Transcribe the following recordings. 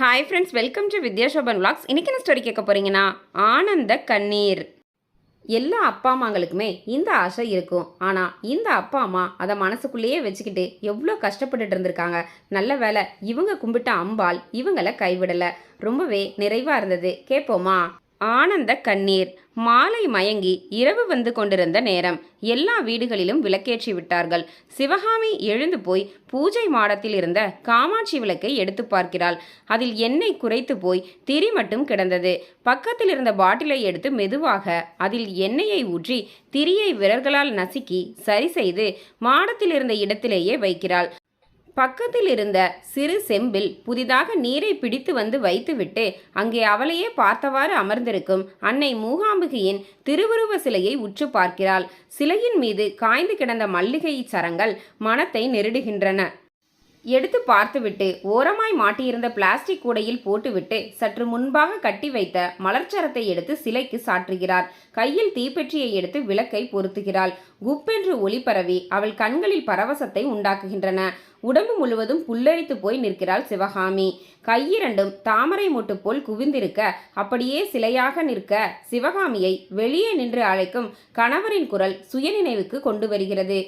Hi friends welcome to Vidyasoban vlogs. இன்றைக்கி என்ன story கேட்க போறீங்கன்னா ஆனந்த கண்ணீர். எல்லா அப்பா அம்மாங்களுக்குமே இந்த ஆசை இருக்கும். ஆனால் இந்த அப்பா அம்மா அதை மனசுக்குள்ளேயே வச்சுக்கிட்டு எவ்வளோ கஷ்டப்பட்டுட்டு இருந்திருக்காங்க. நல்ல வேலை இவங்க கும்பிட்ட அம்பாள் இவங்களை கைவிடலை. ரொம்பவே நிறைவாக இருந்தது. கேட்போமா? ஆனந்த கண்ணீர். மாலை மயங்கி இரவு வந்து கொண்டிருந்த நேரம். எல்லா வீடுகளிலும் விளக்கேற்றி விட்டார்கள். சிவகாமி எழுந்து போய் பூஜை மாடத்தில் இருந்த காமாட்சி விளக்கை எடுத்து பார்க்கிறாள். அதில் எண்ணெய் குறைத்து போய் திரி மட்டும் கிடந்தது. பக்கத்தில் இருந்த பாட்டிலை எடுத்து மெதுவாக அதில் எண்ணெயை ஊற்றி திரியை விரல்களால் நசுக்கி சரி செய்து மாடத்தில் இருந்த இடத்திலேயே வைக்கிறாள். பக்கத்தில் இருந்த சிறு செம்பில் புதிதாக நீரை பிடித்து வந்து வைத்துவிட்டு அங்கே அவளையே பார்த்தவாறு அமர்ந்திருக்கும் அன்னை மூகாம்பிகையின் திருவுருவ சிலையை உற்று பார்க்கிறாள். சிலையின் மீது காய்ந்து கிடந்த மல்லிகை சரங்கள் மனத்தை நெருடுகின்றன. எடுத்து பார்த்துவிட்டு ஓரமாய் மாட்டியிருந்த பிளாஸ்டிக் கூடையில் போட்டுவிட்டு சற்று முன்பாக கட்டி வைத்த மலர்ச்சரத்தை எடுத்து சிலைக்கு சாற்றுகிறார். கையில் தீப்பெற்றியை எடுத்து விளக்கை பொருத்துகிறாள். குப்பென்று ஒளி பரவி அவள் கண்களில் பரவசத்தை உண்டாக்குகின்றன. உடம்பு முழுவதும் புல்லரித்து போய் நிற்கிறாள் சிவகாமி. கையிரண்டும் தாமரை மொட்டு போல் குவிந்திருக்க அப்படியே சிலையாக நிற்க சிவகாமியை வெளியே நின்று அழைக்கும் கணவரின் குரல் சுயநினைவுக்கு கொண்டு வருகிறது.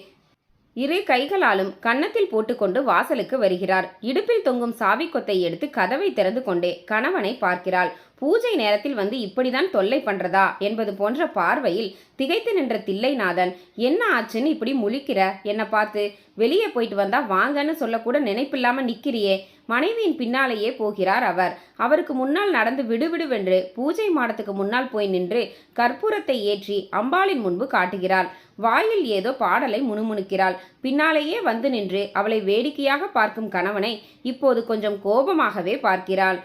இரு கைகளாலும் கன்னத்தில் போட்டுக்கொண்டு வாசலுக்கு வருகிறார். இடுப்பில் தொங்கும் சாவி கொத்தை எடுத்து கதவை திறந்து கொண்டே கணவனை பார்க்கிறாள். பூஜை நேரத்தில் வந்து இப்படிதான் தொல்லை பண்றதா என்பது போன்ற பார்வையில் திகைத்து நின்ற தில்லைநாதன் என்ன ஆச்சுன்னு இப்படி முழிக்கிற? என்னை பார்த்து வெளியே போயிட்டு வந்தா வாங்கன்னு சொல்லக்கூட நினைப்பில்லாம நிக்கிறியே. மனைவியின் பின்னாலேயே போகிறார் அவர். அவருக்கு முன்னால் நடந்து விடுவிடுவென்று பூஜை மாடத்துக்கு முன்னால் போய் நின்று கற்பூரத்தை ஏற்றி அம்பாளின் முன்பு காட்டுகிறாள். வாயில் ஏதோ பாடலை முணுமுணுக்கிறாள். பின்னாலேயே வந்து நின்று அவளை வேடிக்கையாக பார்க்கும் கணவனை இப்போது கொஞ்சம் கோபமாகவே பார்க்கிறாள்.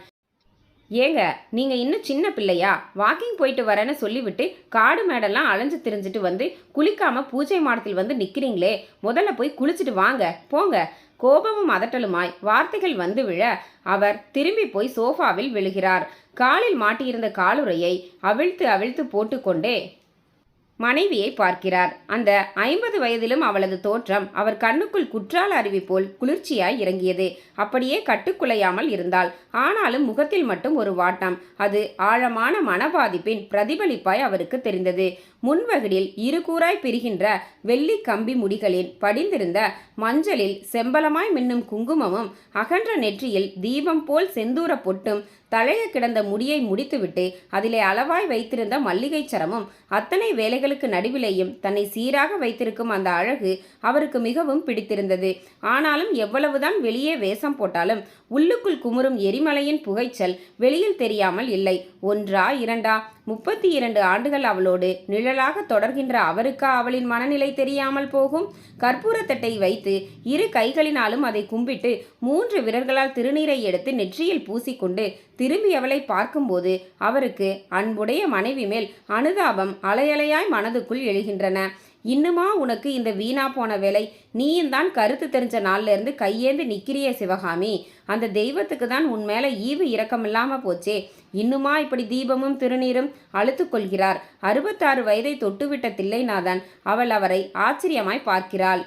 ஏங்க நீங்க இன்னும் சின்ன பிள்ளையா? வாக்கிங் போயிட்டு வரேன்னு சொல்லிவிட்டு காடு மேடெல்லாம் அலைஞ்சு திரிஞ்சிட்டு வந்து குளிக்காம பூஜை மாடத்தில் வந்து நிக்கிறீங்களே. முதல்ல போய் குளிச்சுட்டு வாங்க. போங்க. கோபமும் அதட்டலுமாய் வார்த்தைகள் வந்து விழ அவர் திரும்பி போய் சோஃபாவில் விழுகிறார். காலில் மாட்டியிருந்த காலுறையை அவிழ்த்து அவிழ்த்து போட்டுக்கொண்டே மனைவியை பார்க்கிறார். அந்த ஐம்பது வயதிலும் அவளது தோற்றம் அவர் கண்ணுக்குள் குற்றால அருவி போல் குளிர்ச்சியாய் இறங்கியது. அப்படியே கட்டுக்குலையாமல் இருந்தாள் ஆனாலும் முகத்தில் மட்டும் ஒரு வாட்டம். அது ஆழமான மனபாதிப்பின் பிரதிபலிப்பாய் அவருக்கு தெரிந்தது. முன்வகடில் இருகூறாய் பிரிகின்ற வெள்ளி கம்பி முடிகளில் படிந்திருந்த மஞ்சளில் செம்பலமாய் மின்னும் குங்குமமும் அகன்ற நெற்றியில் தீபம் போல் செந்தூர பொட்டும் தழைய கிடந்த முடியை முடித்துவிட்டு அதிலே அளவாய் வைத்திருந்த மல்லிகை சரமும் அத்தனை வேலைகளுக்கு நடுவிலேயும் தன்னை சீராக வைத்திருக்கும் அந்த அழகு அவருக்கு மிகவும் பிடித்திருந்தது. ஆனாலும் எவ்வளவுதான் வெளியே வேஷம் போட்டாலும் உள்ளுக்குள் குமுறும் எரிமலையின் புகைச்சல் வெளியில் தெரியாமல் இல்லை. ஒன்றா இரண்டா? முப்பத்தி இரண்டு ஆண்டுகள் அவளோடு நிழலாக தொடர்கின்ற அவருக்கா அவளின் மனநிலை தெரியாமல் போகும். கற்பூரத்தட்டை வைத்து இரு கைகளினாலும் அதை கும்பிட்டு மூன்று விரல்களால் திருநீரை எடுத்து நெற்றியில் பூசிக்கொண்டு திரும்பி அவளை பார்க்கும்போது அவருக்கு அன்புடைய மனைவி மேல் அனுதாபம் அலையலையாய் மனதுக்குள் எழுகின்றன. இன்னுமா உனக்கு இந்த வீணா போன வேலை? நீயும் தான் கருத்து தெரிஞ்ச நாள்ல இருந்து கையேந்து நிக்கிறியே சிவகாமி. அந்த தெய்வத்துக்கு தான் உன் மேலே ஈவு இறக்கமில்லாமல் போச்சே. இன்னுமா இப்படி தீபமும் திருநீரும் அழுத்து கொள்கிறார். அறுபத்தாறு வயதை தொட்டுவிட்ட தில்லைநாதன் அவள் அவரை ஆச்சரியமாய் பார்க்கிறாள்.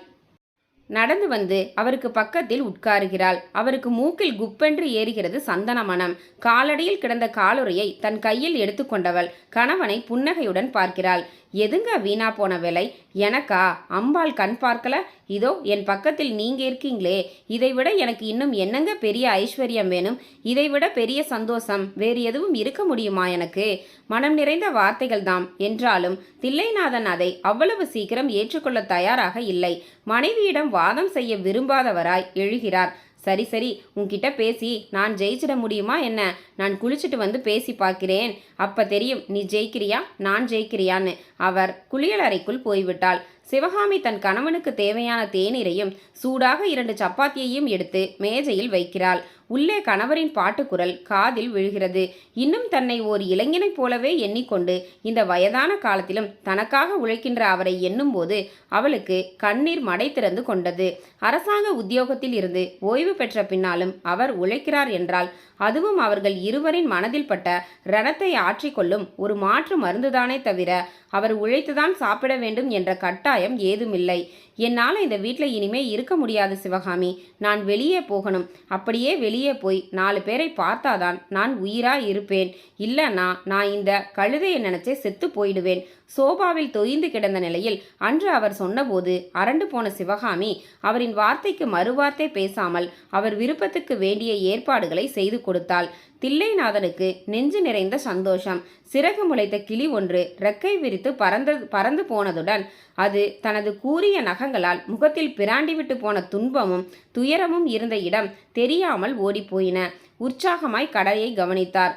நடந்து வந்து அவருக்கு பக்கத்தில் உட்காருகிறாள். அவருக்கு மூக்கில் குப்பென்று ஏறுகிறது சந்தன மனம். காலடியில் கிடந்த காலுறையை தன் கையில் எடுத்துக்கொண்டவள் கணவனை புன்னகையுடன் பார்க்கிறாள். எதுங்க வீணா போன வேலை? எனக்கா? அம்பாள் கண் பார்க்கல? இதோ என் பக்கத்தில் நீங்க இருக்கீங்களே. இதைவிட எனக்கு இன்னும் என்னங்க பெரிய ஐஸ்வர்யம் வேணும்? இதைவிட பெரிய சந்தோஷம். வேறு எதுவும் இருக்க முடியுமா எனக்கு? மனம் நிறைந்த வார்த்தைகள் தாம். என்றாலும் தில்லைநாதன் அதை அவ்வளவு சீக்கிரம் ஏற்றுக்கொள்ள தயாராக இல்லை. மனைவியிடம் வாதம் செய்ய விரும்பாதவராய் எழுகிறார். சரி சரி உன்கிட்ட பேசி நான் ஜெயிச்சிட முடியுமா என்ன? நான் குளிச்சுட்டு வந்து பேசி பார்க்கிறேன். அப்ப தெரியும் நீ ஜெயிக்கிறியா? நான் ஜெயிக்கிறியான்னு. அவர் குளியலறைக்குள் போய்விட்டாள். சிவகாமி தன் கணவனுக்கு தேவையான தேநீரையும் சூடாக இரண்டு சப்பாத்தியையும் எடுத்து மேஜையில் வைக்கிறாள். உள்ளே கணவரின் பாட்டுக்குரல் காதில் விழுகிறது. இன்னும் தன்னை ஓர் இளைஞனைப் போலவே எண்ணிக்கொண்டு இந்த வயதான காலத்திலும் தனக்காக உழைக்கின்ற அவரை எண்ணும்போது அவளுக்கு கண்ணீர் மடை திறந்து கொண்டது. அரசாங்க உத்தியோகத்தில் இருந்து ஓய்வு பெற்ற பின்னாலும் அவர் உழைக்கிறார் என்றால் அதுவும் அவர்கள் இருவரின் மனதில் பட்ட ரணத்தை ஆற்றிக்கொள்ளும் ஒரு மாற்று மருந்துதானே தவிர அவர் உழைத்துதான் சாப்பிட வேண்டும் என்ற கட்டாயம் கட்டாயம் ஏதுமில்லை. என்னால் இந்த வீட்டில் இனிமே இருக்க முடியாது சிவகாமி. நான் வெளியே போகணும். அப்படியே வெளியே போய் நாலு பேரை பார்த்தாதான் நான் உயிரா இருப்பேன். இல்லைன்னா நான் இந்த கழுதையை நினைச்சே செத்து போயிடுவேன். சோபாவில் தொய்ந்து கிடந்த நிலையில் அன்று அவர் சொன்னபோது அரண்டு போன சிவகாமி அவரின் வார்த்தைக்கு மறுவார்த்தை பேசாமல் அவர் விருப்பத்துக்கு வேண்டிய ஏற்பாடுகளை செய்து கொடுத்தாள். தில்லைநாதனுக்கு நெஞ்சு நிறைந்த சந்தோஷம். சிறகு முளைத்த கிளி ஒன்று ரெக்கை விரித்து பறந்த பறந்து போனதுடன் அது தனது கூரிய நகங்களால் முகத்தில் பிராண்டிவிட்டு போன துன்பமும் துயரமும் இருந்த இடம் தெரியாமல் ஓடிப்போயின. உற்சாகமாய் கடையை கவனித்தார்.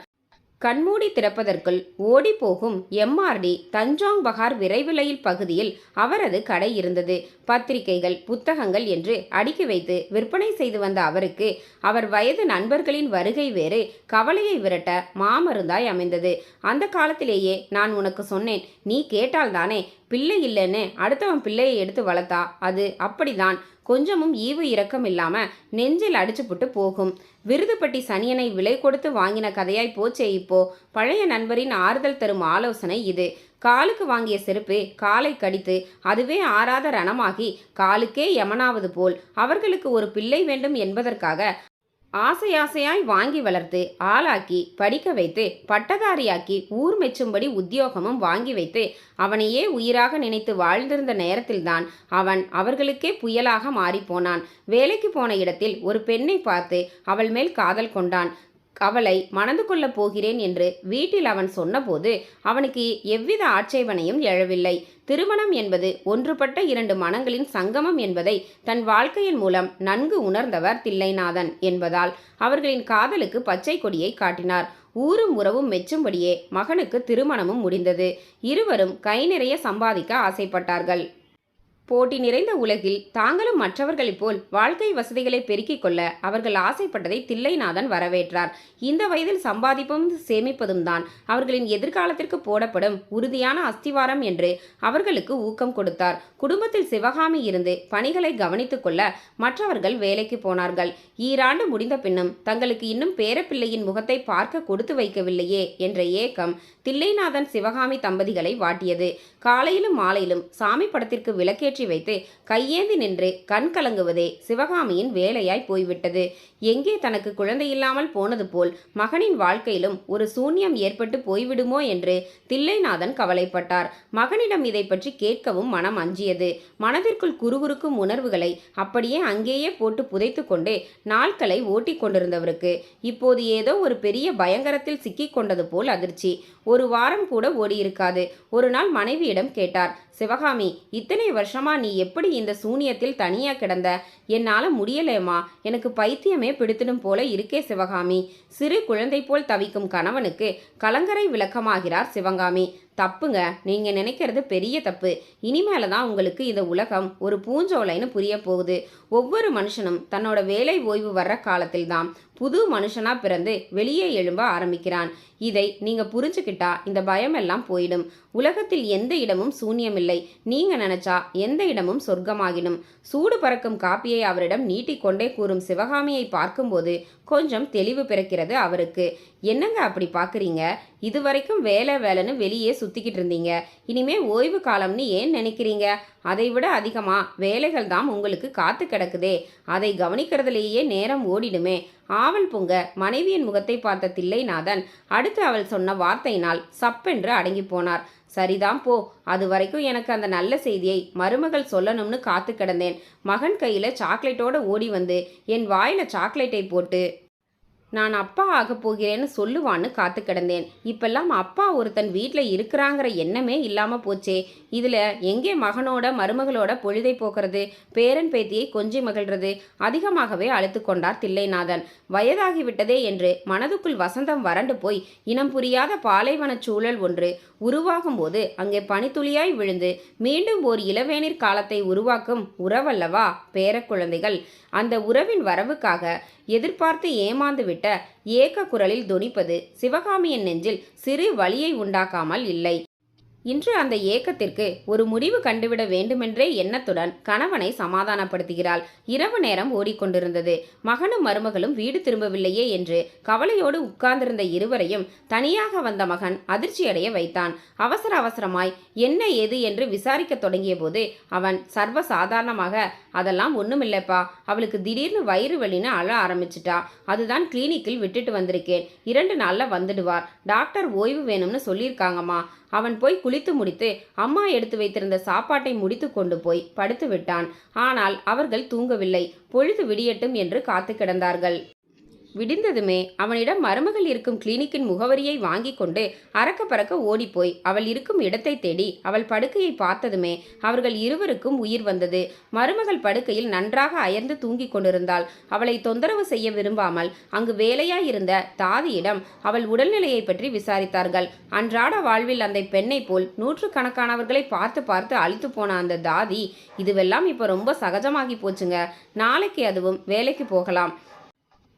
கண்மூடி திறப்பதற்குள் ஓடிப்போகும் எம்ஆர்டி தஞ்சாங் பகார் விரைவிலையில் பகுதியில் அவரது கடை இருந்தது. பத்திரிகைகள் புத்தகங்கள் என்று அடுக்கி வைத்து விற்பனை செய்து வந்த அவருக்கு அவர் வயது நண்பர்களின் வருகை வேறு கவலையை விரட்ட மாமருந்தாய் அமைந்தது. அந்த காலத்திலேயே நான் உனக்கு சொன்னேன் நீ கேட்டால்தானே பிள்ளை இல்லைன்னு அடுத்தவன் பிள்ளையை எடுத்து வளர்த்தா? அது அப்படிதான் கொஞ்சமும் ஈவு இரக்கம் இல்லாம நெஞ்சில் அடிச்சுப்புட்டு போகும். விருதுப்பட்டி சனியனை விலை கொடுத்து வாங்கின கதையாய் போச்சே இப்போ. பழைய நண்பரின் ஆறுதல் தரும் ஆலோசனை இது. காலுக்கு வாங்கிய செருப்பு காலை கடித்து அதுவே ஆறாத ரணமாகி காலுக்கே யமனாவது போல். அவர்களுக்கு ஒரு பிள்ளை வேண்டும் என்பதற்காக ஆசை ஆசையாய் வாங்கி வளர்த்து ஆளாக்கி படிக்க வைத்து பட்டதாரியாக்கி ஊர் மெச்சும்படி உத்தியோகமும் வாங்கி வைத்து அவனையே உயிராக நினைத்து வாழ்ந்திருந்த நேரத்தில்தான் அவன் அவர்களுக்கே புயலாக மாறிப்போனான். வேலைக்கு போன இடத்தில் ஒரு பெண்ணை பார்த்து அவள் மேல் காதல் கொண்டான். அவளை மணந்து கொள்ளப் போகிறேன் என்று வீட்டில் அவன் சொன்னபோது அவனுக்கு எவ்வித ஆட்சேபனையும் எழவில்லை. திருமணம் என்பது ஒன்றுபட்ட இரண்டு மனங்களின் சங்கமம் என்பதை தன் வாழ்க்கையின் மூலம் நன்கு உணர்ந்தவர் தில்லைநாதன் என்பதால் அவர்களின் காதலுக்கு பச்சை கொடியை காட்டினார். ஊரும் உறவும் மெச்சும்படியே மகனுக்கு திருமணமும் முடிந்தது. இருவரும் கை நிறைய சம்பாதிக்க ஆசைப்பட்டார்கள். போட்டி நிறைந்த உலகில் தாங்களும் மற்றவர்களைப் போல் வாழ்க்கை வசதிகளை பெருக்கிக் கொள்ள அவர்கள் ஆசைப்பட்டதை தில்லைநாதன் வரவேற்றார். இந்த வயதில் சம்பாதிப்பும் சேமிப்பதும் தான். அவர்களின் எதிர்காலத்திற்கு போடப்படும் உறுதியான அஸ்திவாரம் என்று அவர்களுக்கு ஊக்கம் கொடுத்தார். குடும்பத்தில் சிவகாமி இருந்து பணிகளை கவனித்துக் கொள்ள மற்றவர்கள் வேலைக்கு போனார்கள். ஈராண்டு முடிந்த பின்னும் தங்களுக்கு இன்னும் பேரப்பிள்ளையின் முகத்தை பார்க்க கொடுத்து வைக்கவில்லையே என்ற ஏக்கம் தில்லைநாதன் சிவகாமி தம்பதிகளை வாட்டியது. காலையிலும் மாலையிலும் சாமி படத்திற்கு விளக்கேற்றி வைத்து கையேந்தி நின்று கண் கலங்குவதே சிவகாமியின் வேலையாய் போய்விட்டது. எங்கே தனக்கு குழந்தையில்லாமல் போனது போல் மகனின் வாழ்க்கையிலும் ஒரு சூன்யம் ஏற்பட்டு போய்விடுமோ என்று தில்லைநாதன் கவலைப்பட்டார். மகனிடம் இதை பற்றி கேட்கவும் மனம் அஞ்சியது. மனதிற்குள் குறுகுறுக்கும் உணர்வுகளை அப்படியே அங்கேயே போட்டு புதைத்து கொண்டு நாட்களை ஓட்டிக் கொண்டிருந்தவருக்கு இப்போது ஏதோ ஒரு பெரிய பயங்கரத்தில் சிக்கிக் கொண்டது போல் அதிர்ச்சி. ஒரு வாரம் கூட ஓடியிருக்காது. ஒரு நாள் மனைவியிடம் கேட்டார். சிவகாமி இத்தனை வருஷமா நீ எப்படி இந்த சூனியத்தில் தனியா கிடந்த? என்னால முடியலையம்மா எனக்கு பைத்தியமே பிடித்திடும் போல இருக்கே சிவகாமி. சிறு குழந்தை போல் தவிக்கும் கணவனுக்கு கலங்கரை விளக்கமாகிறார் சிவகாமி. தப்புங்க. நீங்கள் நினைக்கிறது பெரிய தப்பு. இனிமேல தான் உங்களுக்கு இந்த உலகம் ஒரு பூஞ்சோலைன்னு புரிய போகுது. ஒவ்வொரு மனுஷனும் தன்னோட வேலை ஓய்வு வர்ற காலத்தில்தான் புது மனுஷனாக பிறந்து வெளியே எழும்ப ஆரம்பிக்கிறான். இதை நீங்கள் புரிஞ்சுக்கிட்டா இந்த பயமெல்லாம் போயிடும். உலகத்தில் எந்த இடமும் சூன்யமில்லை. நீங்கள் நினச்சா எந்த இடமும் சொர்க்கமாகிடும். சூடு பறக்கும் காப்பியை அவரிடம் நீட்டிக்கொண்டே கூறும் சிவகாமியை பார்க்கும்போது கொஞ்சம் தெளிவு பிறக்கிறது அவருக்கு. என்னங்க அப்படி பார்க்குறீங்க இது வரைக்கும் வேலை வேலைன்னு வெளியே சுற்றிக்கிட்டு இருந்தீங்க. இனிமே ஓய்வு காலம்னு ஏன் நினைக்கிறீங்க? அதை விட அதிகமாக வேலைகள் தான் உங்களுக்கு காத்து கிடக்குதே. அதை கவனிக்கிறதுலேயே நேரம் ஓடிடுமே. ஆவல் பொங்க மனைவியின் முகத்தை பார்த்த தில்லைநாதன் அடுத்து அவள் சொன்ன வார்த்தையினால் சப்பென்று அடங்கி போனார். சரிதான் போ அது வரைக்கும் எனக்கு அந்த நல்ல செய்தியை மருமகள் சொல்லணும்னு காத்து கிடந்தேன். மகன் கையில் சாக்லேட்டோட ஓடி வந்து என் வாயில சாக்லேட்டை போட்டு நான் அப்பா ஆக போகிறேன்னு சொல்லுவான்னு காத்து கிடந்தேன். இப்பெல்லாம் அப்பா ஒருத்தன் வீட்டில் இருக்கிறாங்கிற எண்ணமே இல்லாமல் போச்சே. இதில் எங்கே மகனோட மருமகளோட பொழுதை போக்குறது? பேரன் பேத்தியை கொஞ்சி மகிழ்றது? அதிகமாகவே அழுத்து கொண்டார் தில்லைநாதன். வயதாகிவிட்டதே என்று மனதுக்குள் வசந்தம் வறண்டு போய் இனம் புரியாத பாலைவனச் சூழல் ஒன்று உருவாகும் போது அங்கே பனித்துளியாய் விழுந்து மீண்டும் ஓர் இளவேனிற் காலத்தை உருவாக்கும் உறவல்லவா பேரக்குழந்தைகள் அந்த உறவின் வரவுக்காக எதிர்பார்த்து ஏமாந்துவிட்ட ஏக்க குரலில் தொனிப்பது சிவகாமியின் நெஞ்சில் சிறு வலியை உண்டாக்காமல் இல்லை. இன்று அந்த ஏக்கத்திற்கு ஒரு முடிவு கண்டுவிட வேண்டுமென்றே எண்ணத்துடன் கணவனை சமாதானப்படுத்துகிறாள். இரவு நேரம் ஓடிக்கொண்டிருந்தது. மகனும் மருமகளும் வீடு திரும்பவில்லையே என்று கவலையோடு உட்கார்ந்திருந்த இருவரையும் தனியாக வந்த மகன் அதிர்ச்சியடைய வைத்தான். அவசர அவசரமாய் என்ன ஏது? என்று விசாரிக்கத் தொடங்கிய போது அவன் சர்வ சாதாரணமாக அதெல்லாம் ஒண்ணுமில்லைப்பா. அவளுக்கு திடீர்னு வயிறு வலின்னு அழ ஆரம்பிச்சிட்டா. அதுதான் கிளினிக்கில் விட்டுட்டு வந்திருக்கேன். இரண்டு நாள்ல வந்துடுவார். டாக்டர் ஓய்வு வேணும்னு சொல்லியிருக்காங்கம்மா. அவன் போய் குளித்து முடித்து அம்மா எடுத்து வைத்திருந்த சாப்பாட்டை முடித்து கொண்டு போய் படுத்து விட்டான். ஆனால் அவர்கள் தூங்கவில்லை. பொழுது விடியட்டும் என்று காத்து கிடந்தார்கள். விடிந்ததுமே அவனிடம் மருமகள் இருக்கும் கிளினிக்கின் முகவரியை வாங்கி கொண்டு அறக்க பறக்க ஓடிப்போய் அவள் இருக்கும் இடத்தை தேடி அவள் படுக்கையை பார்த்ததுமே அவர்கள் இருவருக்கும் உயிர் வந்தது. மருமகள் படுக்கையில் நன்றாக அயர்ந்து தூங்கிக் கொண்டிருந்தாள். அவளை தொந்தரவு செய்ய விரும்பாமல் அங்கு வேலையாயிருந்த தாதியிடம் அவள் உடல்நிலையை பற்றி விசாரித்தார்கள். அன்றாட வாழ்வில் அந்த பெண்ணை போல் நூற்றுக்கணக்கானவர்களை பார்த்து பார்த்து அழித்து போன அந்த தாதி இதுவெல்லாம் இப்போ ரொம்ப சகஜமாகி போச்சுங்க. நாளைக்கு அதுவும் வேலைக்கு போகலாம்.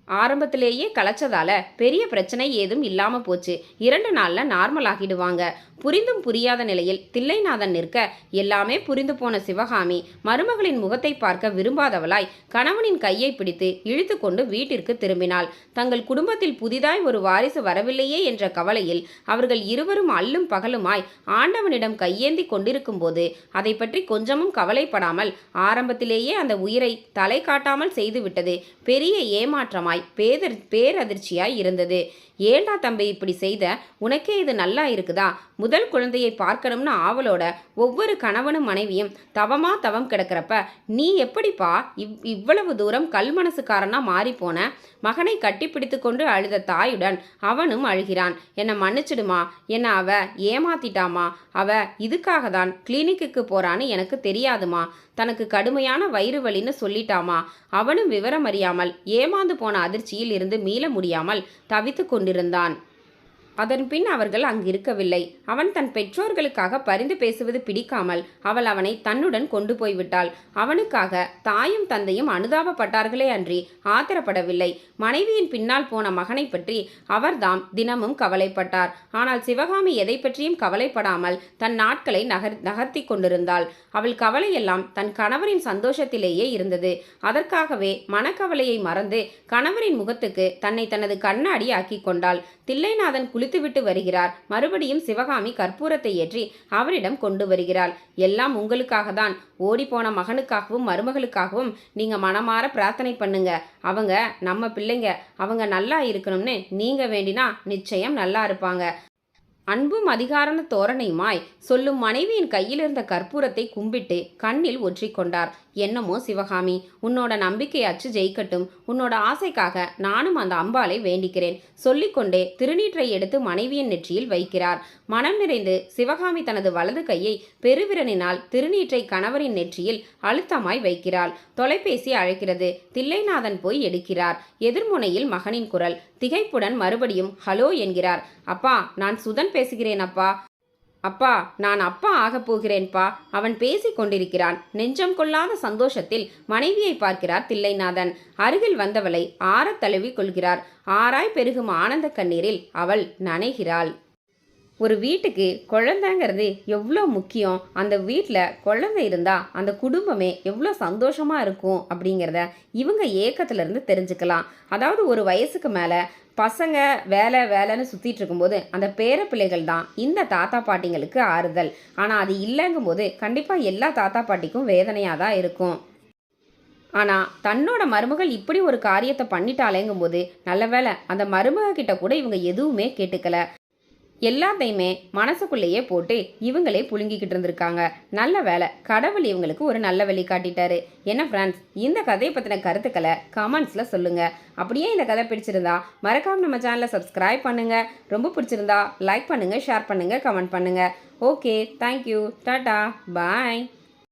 ஆரம்பத்திலேயே கலைச்சதால பெரிய பிரச்சனை ஏதும் இல்லாம போச்சு. இரண்டு நாள்ல நார்மல் ஆகிடுவாங்க. புரிந்தும் புரியாத நிலையில் தில்லைநாதன் நிற்க எல்லாமே புரிந்து போன சிவகாமி மருமகளின் முகத்தை பார்க்க விரும்பாதவளாய் கணவனின் கையை பிடித்து இழுத்து கொண்டு வீட்டிற்கு திரும்பினாள். தங்கள் குடும்பத்தில் புதிதாய் ஒரு வாரிசு வரவில்லையே என்ற கவலையில் அவர்கள் இருவரும் அல்லும் பகலுமாய் ஆண்டவனிடம் கையேந்தி கொண்டிருக்கும் போது அதை பற்றி கொஞ்சமும் கவலைப்படாமல் ஆரம்பத்திலேயே அந்த உயிரை தலை காட்டாமல் செய்துவிட்டது பெரிய ஏமாற்றமாய் பேதர் பேரதிர்ச்சியாய் இருந்தது. ஏண்டா தம்பி இப்படி செய்த? உனக்கே இது நல்லா இருக்குதா? முதல் குழந்தையை பார்க்கணும்னு ஆவலோட ஒவ்வொரு கணவனும் மனைவியும் தவமா தவம் கிடக்கிறப்ப நீ எப்படிப்பா இவ் இவ்வளவு தூரம் கல் மனசுக்காரனா மாறிப்போன? மகனை கட்டிப்பிடித்து கொண்டு அழுத தாயுடன் அவனும் அழுகிறான். என்னை மன்னிச்சிடுமா? என்னை அவ ஏமாத்திட்டாமா? அவ இதுக்காக தான் கிளினிக்கு போறான்னு எனக்கு தெரியாதுமா? தனக்கு கடுமையான வயிறு வலின்னு சொல்லிட்டாமா? அவனும் விவரம் அறியாமல் ஏமாந்து போன அதிர்ச்சியில் இருந்து மீள முடியாமல் தவித்து கொண்டிருந்தான். அதன் பின் அவர்கள் அங்கு இருக்கவில்லை. அவன் தன் பெற்றோர்களுக்காக பரிந்து பேசுவது பிடிக்காமல் அவள் அவனை தன்னுடன் கொண்டு போய்விட்டாள். அவனுக்காக தாயும் தந்தையும் அனுதாபப்பட்டார்களே அன்றி ஆத்திரப்படவில்லை. மனைவியின் பின்னால் போன மகனை பற்றி அவர்தாம் தினமும் கவலைப்பட்டார். ஆனால் சிவகாமி எதை பற்றியும் கவலைப்படாமல் தன் நாட்களை நகர் நகர்த்தி கொண்டிருந்தாள். அவள் கவலையெல்லாம் தன் கணவரின் சந்தோஷத்திலேயே இருந்தது. அதற்காகவே மனக்கவலையை மறந்து கணவரின் முகத்துக்கு தன்னை தனது கண்ணாடி ஆக்கி கொண்டாள். தில்லைநாதன் குளித்துவிட்டு வருகிறார். மறுபடியும் சிவகாமி கற்பூரத்தை ஏற்றி அவரிடம் கொண்டு வருகிறாள். எல்லாம் உங்களுக்காக தான் ஓடிப்போன மகனுக்காகவும் மருமகளுக்காகவும் நீங்க மனமாற பிரார்த்தனை பண்ணுங்க. அவங்க நம்ம பிள்ளைங்க. அவங்க நல்லா இருக்கணும்னு நீங்க வேண்டினா நிச்சயம் நல்லா இருப்பாங்க. அன்பும் அதிகாரண தோரணையுமாய் சொல்லும் மனைவியின் கையில் இருந்த கற்பூரத்தை கும்பிட்டு கண்ணில் ஒற்றிக்கொண்டார் என்னமோ சிவகாமி உன்னோட நம்பிக்கையாச்சு ஜெயிக்கட்டும். உன்னோட ஆசைக்காக நானும் அந்த அம்பாளை வேண்டிக்கிறேன். சொல்லிக்கொண்டே திருநீற்றை எடுத்து மனைவியின் நெற்றியில் வைக்கிறார். மனம் நிறைந்து சிவகாமி தனது வலது கையை பெருவிரனினால் திருநீற்றை கணவரின் நெற்றியில் அழுத்தமாய் வைக்கிறாள். தொலைபேசி அழைக்கிறது. தில்லைநாதன் போய் எடுக்கிறார். எதிர்முனையில் மகனின் குரல். திகைப்புடன் மறுபடியும் ஹலோ என்கிறார். அப்பா நான் சுதன் பேசுகிறேன் அப்பா அப்பா நான் அப்பா ஆகப் போகிறேன்பா. அவன் பேசிக் கொண்டிருக்கிறான். நெஞ்சம் கொள்ளாத சந்தோஷத்தில் மனைவியை பார்க்கிறார் தில்லைநாதன். அருகில் வந்தவளை ஆறத் தழுவி கொள்கிறார். ஆராய் பெருகும் ஆனந்த கண்ணீரில் அவள் நனைகிறாள். ஒரு வீட்டுக்கு குழந்தைங்கிறது எவ்வளோ முக்கியம்? அந்த வீட்டில் குழந்தை இருந்தால் அந்த குடும்பமே எவ்வளோ சந்தோஷமாக இருக்கும் அப்படிங்கிறத இவங்க ஏக்கத்துலேருந்து தெரிஞ்சுக்கலாம். அதாவது ஒரு வயசுக்கு மேலே பசங்க வேலை வேலைன்னு சுற்றிட்டு இருக்கும்போது அந்த பேர பிள்ளைகள் தான் இந்த தாத்தா பாட்டிங்களுக்கு ஆறுதல். ஆனால் அது இல்லைங்கும்போது கண்டிப்பாக எல்லா தாத்தா பாட்டிக்கும் வேதனையாக தான் இருக்கும். ஆனால் தன்னோட மருமகள் இப்படி ஒரு காரியத்தை பண்ணிட்டாலேங்கும்போது நல்ல வேளை அந்த மருமக கிட்ட கூட இவங்க எதுவுமே கேட்டுக்கல. எல்லாத்தையுமே மனசுக்குள்ளேயே போட்டு இவங்களே புழுங்கிக்கிட்டு இருந்திருக்காங்க. நல்ல வேலை கடவுள் இவங்களுக்கு ஒரு நல்ல வழி காட்டிட்டாரு. என்ன ஃப்ரெண்ட்ஸ் இந்த கதையை பற்றின கருத்துக்களை கமெண்ட்ஸில் சொல்லுங்கள் அப்படியே இந்த கதை பிடிச்சிருந்தா மறக்காம நம்ம சேனலை சப்ஸ்கிரைப் பண்ணுங்கள் ரொம்ப பிடிச்சிருந்தா லைக் பண்ணுங்கள் ஷேர் பண்ணுங்கள் கமெண்ட் பண்ணுங்கள் ஓகே தேங்க்யூ டாட்டா பாய்